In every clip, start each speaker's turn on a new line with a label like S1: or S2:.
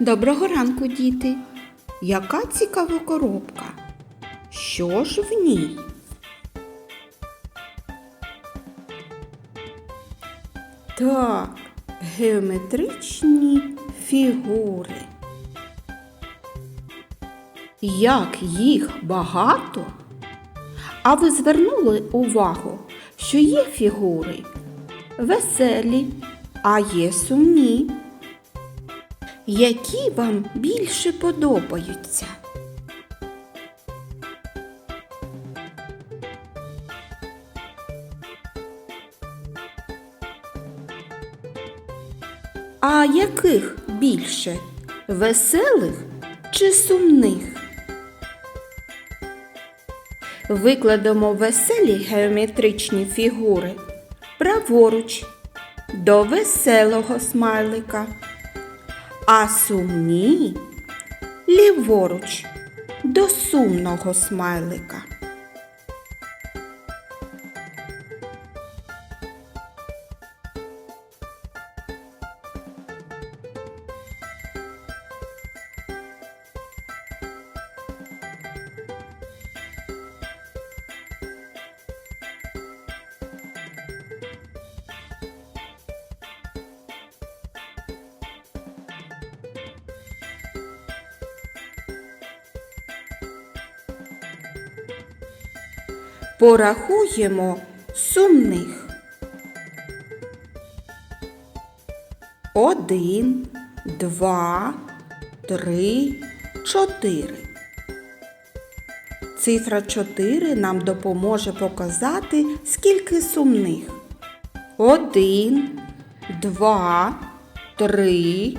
S1: Доброго ранку, діти. Яка цікава коробка? Що ж в ній? Так, геометричні фігури. Як їх багато? А ви звернули увагу, що є фігури веселі, а є сумні. Які вам більше подобаються? А яких більше? Веселих чи сумних? Викладемо веселі геометричні фігури праворуч до веселого смайлика, а сумні ліворуч до сумного смайлика. Порахуємо сумних. Один, два, три, чотири. Цифра 4 нам допоможе показати, скільки сумних. Один, два, три,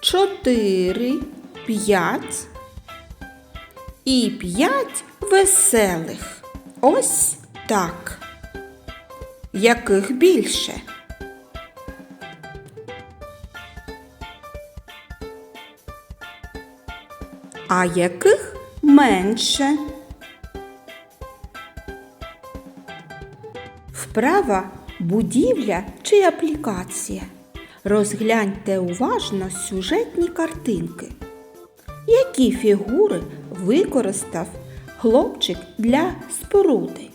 S1: чотири, п'ять і п'ять веселих. Ось так. Яких більше? А яких менше? Вправа будівля чи аплікація. Розгляньте уважно сюжетні картинки. Які фігури використав хлопчик для споруди?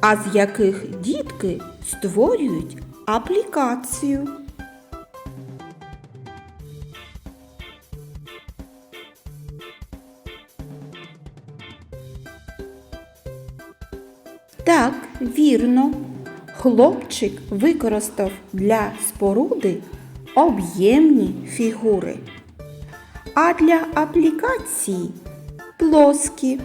S1: А з яких дітки створюють аплікацію? Так, вірно. Хлопчик використав для споруди об'ємні фігури, а для аплікації плоскі.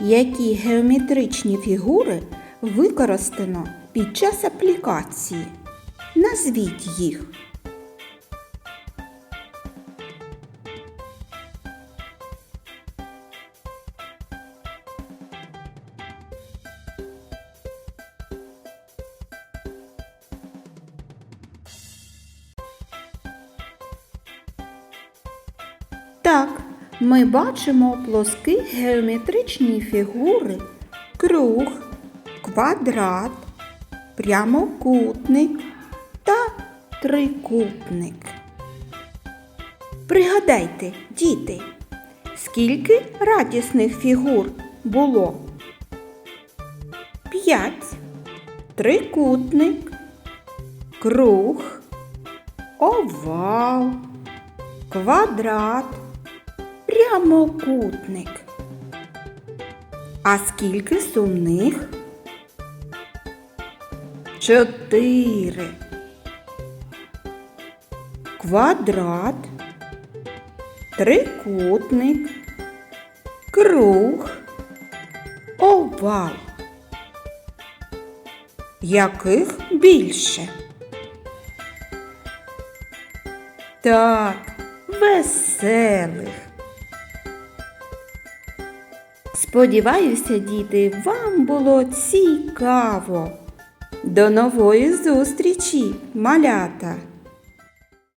S1: Які геометричні фігури використано під час аплікації? Назвіть їх. Так, ми бачимо плоскі геометричні фігури, круг, квадрат, прямокутник та трикутник. Пригадайте, діти, скільки радісних фігур було? П'ять. Трикутник, круг, овал, квадрат, прямокутник. А скільки сумних? Чотири. Квадрат, трикутник, круг, овал. Яких більше? Так, веселих. Сподіваюся, діти, вам було цікаво. До нової зустрічі, малята!